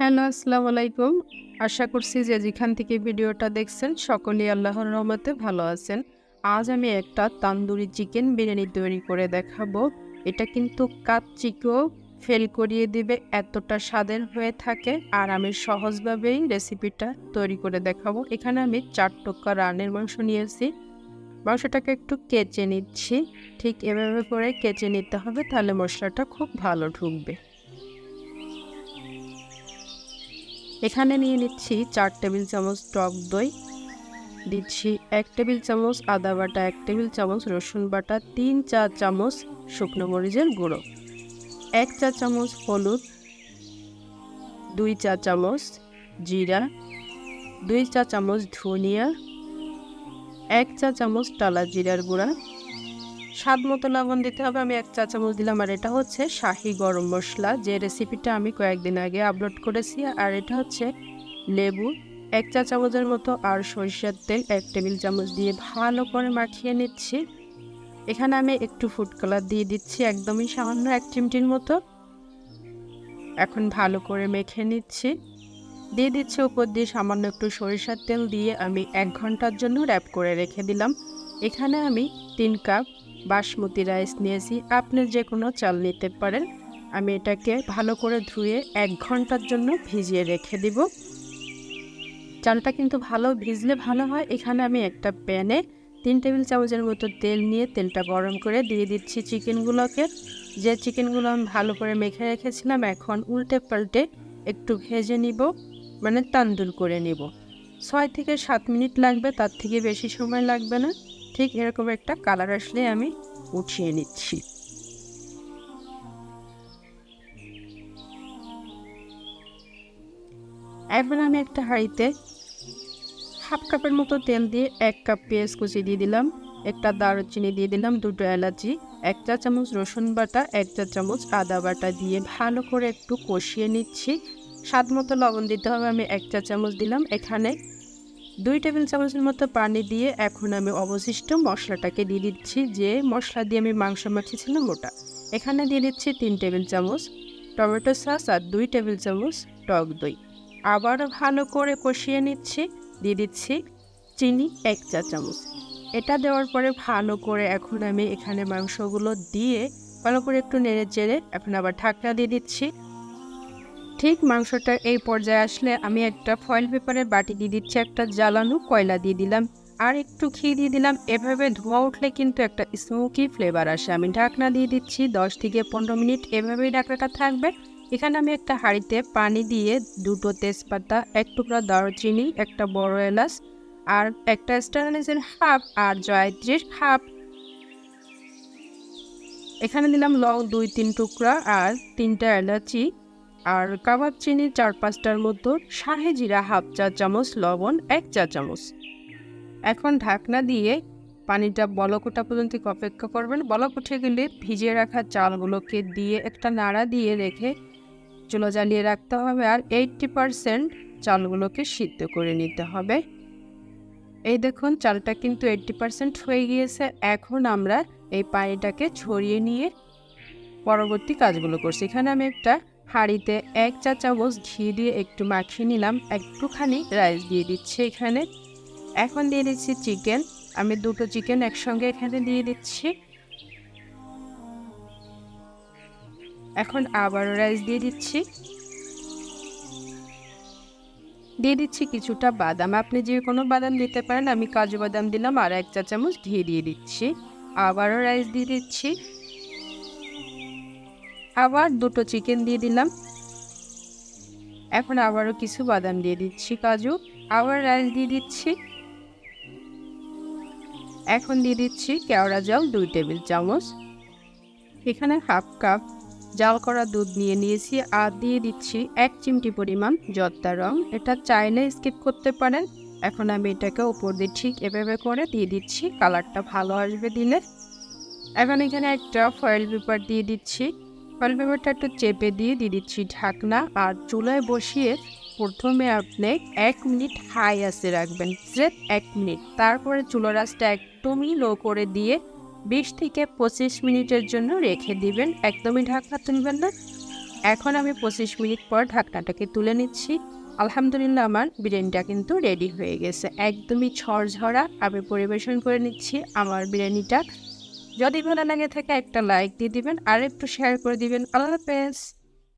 Hello, আসসালামু আলাইকুম। আশা করছি যে যেখান থেকে ভিডিওটা দেখছেন, সকলেই আল্লাহর রহমতে ভালো আছেন। আজ আমি একটা তান্দুরি চিকেন বিরিয়ানি তৈরি করে দেখাবো। এটা কিন্তু কাচ্চিকেও ফেল করিয়ে দিবে, এতটা স্বাদের হয়ে থাকে। আর আমি সহজভাবেই রেসিপিটা তৈরি করে দেখাবো। এখানে আমি চার টুকরা রানের মাংস নিয়েছি। মাংসটাকে একটু কেচে নিচ্ছি। ঠিক এভাবে করে কেচে নিতে হবে, তাহলে মশলাটা খুব ভালো ঢুকবে। এখানে নিয়ে নিচ্ছি চার টেবিল চামচ টক দই, দিচ্ছি এক টেবিল চামচ আদা বাটা, এক টেবিল চামচ রসুন বাটা, তিন চা চামচ শুকনো মরিচের গুঁড়ো, এক চা চামচ হলুদ, দুই চা চামচ জিরা, দুই চা চামচ ধনিয়া, এক চা চামচ টালা জিরার গুঁড়া স্বাদ মতো লবণ দিতে হবে। আমি এক চা চামচ দিলাম আর এটা হচ্ছে শাহি গরম মশলা। যে রেসিপিটা আমি কয়েকদিন আগে আপলোড করেছি আর এটা হচ্ছে লেবু। এক চা চামচের মতো আর সরিষার তেল এক টেবিল চামচ দিয়ে ভালো করে মাখিয়ে নিচ্ছি। এখানে আমি একটু ফুড কালার দিয়ে দিচ্ছি, একদমই সামান্য এক চিমটির মতো। এখন ভালো করে মেখে নিচ্ছি। দিয়ে দিচ্ছি উপর দিয়ে সামান্য একটু সরিষার তেল দিয়ে আমি এক ঘণ্টার জন্য র্যাপ করে রেখে দিলাম। এখানে আমি তিন কাপ বাসমতি রাইস নিয়েছি। আপনি যে কোনো চাল নিতে পারেন। আমি এটাকে ভালো করে ধুয়ে এক ঘণ্টার জন্য ভিজিয়ে রেখে দিব। চালটা কিন্তু ভালো ভিজলে ভালো হয়। এখানে আমি একটা প্যানে তিন টেবিল চামচের মতো তেল নিয়ে তেলটা গরম করে দিয়ে দিচ্ছি চিকেনগুলোকে। যে চিকেনগুলো আমি ভালো করে মেখে রেখেছিলাম, এখন উল্টে পাল্টে একটু ভেজে নিব মানে তান্দুর করে নিব। ছয় থেকে সাত মিনিট লাগবে, তার থেকে বেশি সময় লাগবে না। ঠিক এরকম একটা কালার আসলে আমি উঠিয়ে নিচ্ছি। এখন আমি একটা হাঁড়িতে হাফ কাপের মতো তেল দিয়ে এক কাপ পেঁয়াজ কুচি দিয়ে দিলাম, একটা দারুচিনি দিয়ে দিলাম, দুটো এলাচি, এক চা চামচ রসুন বাটা, এক চা চামচ আদা বাটা দিয়ে ভালো করে একটু কষিয়ে নিচ্ছি। স্বাদ মতো লবণ দিতে হবে, আমি এক চা চামচ দিলাম। এখানে দুই টেবিল চামচের মতো পানি দিয়ে এখন আমি অবশিষ্ট মশলাটাকে দিয়ে দিচ্ছি, যে মশলা দিয়ে আমি মাংস মাখিয়েছিলাম ওটা। এখানে দিয়ে দিচ্ছি তিন টেবিল চামচ টমেটো সস আর দুই টেবিল চামচ টক দই। আবার ভালো করে কষিয়ে নিচ্ছি, দিয়ে দিচ্ছি চিনি এক চা চামচ। এটা দেওয়ার পরে ভালো করে এখন আমি এখানে মাংসগুলো দিয়ে ভালো করে একটু নেড়ে চেড়ে এখন আবার ঢাকনা দিয়ে দিচ্ছি। ঠিক মাংসটা এই পর্যায়ে আসলে আমি একটা ফয়েল পেপারের বাটি দিয়ে দিচ্ছি, একটা জ্বালানো কয়লা দিয়ে দিলাম। আর একটু ঘি দিয়ে দিলাম। এভাবে ধোঁয়া উঠলে কিন্তু একটা স্মোকি ফ্লেভার আসে। আমি ঢাকনা দিয়ে দিচ্ছি দশ থেকে পনেরো মিনিট। এভাবেই ঢাকনাটা থাকবে। এখানে আমি একটা হাঁড়িতে পানি দিয়ে দুটো তেজপাতা, এক টুকরা দারচিনি, একটা বড় এলাচ আর একটা স্টারনেসের হাফ আর জয়ত্রীর হাফ। এখানে দিলাম লং দুই তিন টুকরা আর তিনটা এলাচি। আর কাবাব চিনি চার পাঁচটার মতো শাহে জিরা হাফ চা চামচ, লবণ এক চা চামচ। এখন ঢাকনা দিয়ে পানিটা বলক ওঠা পর্যন্ত অপেক্ষা করবেন। বলক উঠে গেলে ভিজিয়ে রাখা চালগুলোকে দিয়ে একটা নাড়া দিয়ে রেখে চুলো জ্বালিয়ে রাখতে হবে আর এইটটি পারসেন্ট চালগুলোকে সিদ্ধ করে নিতে হবে। এই দেখুন, চালটা কিন্তু এইটটি পারসেন্ট হয়ে গিয়েছে। এখন আমরা এই পানিটাকে ছড়িয়ে নিয়ে পরবর্তী কাজগুলো করছি। এখানে আমি একটা হাঁড়িতে এক চা চামচ ঘি দিয়ে একটু মাখিয়ে নিলাম। একটুখানি রাইস দিয়ে দিচ্ছি এখানে। এখন দিয়ে দিচ্ছি চিকেন। আমি দুটো চিকেন একসঙ্গে এখানে দিয়ে দিচ্ছি। এখন আবারও রাইস দিয়ে দিচ্ছি। দিয়ে দিচ্ছি কিছুটা বাদাম। আপনি যে কোনো বাদাম দিতে পারেন। আমি কাজু বাদাম দিলাম আর এক চা চামচ ঘি দিয়ে দিচ্ছি। আবারও রাইস দিয়ে দিচ্ছি। আবার দুটো চিকেন দিয়ে দিলাম। এখন আবারও কিছু বাদাম দিয়ে দিচ্ছি কাজু, আবার রাইস দিয়ে দিচ্ছি। এখন দিয়ে দিচ্ছি কেওড়া জল, দুই টেবিল চামচ। এখানে হাফ কাপ জাল করা দুধ নিয়ে নিয়েছি আর দিয়ে দিচ্ছি এক চিমটি পরিমাণ জর্দা রং। এটা চাইলে স্কিপ করতে পারেন। এখন আমি এটাকে উপর দিয়ে ঠিক এভাবে করে দিয়ে দিচ্ছি। কালারটা ভালো আসবে দিলে। এখন এখানে একটা ফয়েল পেপার দিয়ে দিচ্ছি। ফয়েল একটু চেপে দিয়ে দিয়ে দিচ্ছি ঢাকনা আর চুলায় বসিয়ে প্রথমে আপনি এক মিনিট হাই আসে রাখবেন স্রেফ এক মিনিট। তারপরে চুলার আঁচটা একদমই লো করে দিয়ে বিশ থেকে পঁচিশ মিনিটের জন্য রেখে দিবেন। একদমই ঢাকনা তুলবেন না। এখন আমি পঁচিশ মিনিট পর ঢাকনাটাকে তুলে নিচ্ছি। আলহামদুলিল্লাহ আমার বিরিয়ানিটা কিন্তু রেডি হয়ে গেছে। একদমই ঝরঝরা আমি পরিবেশন করে নিচ্ছি আমার বিরিয়ানিটা। যদি ভালো লাগে থাকে একটা লাইক দিয়ে দিবেন আর একটু শেয়ার করে দিবেন। আল্লাহ হাফেজ।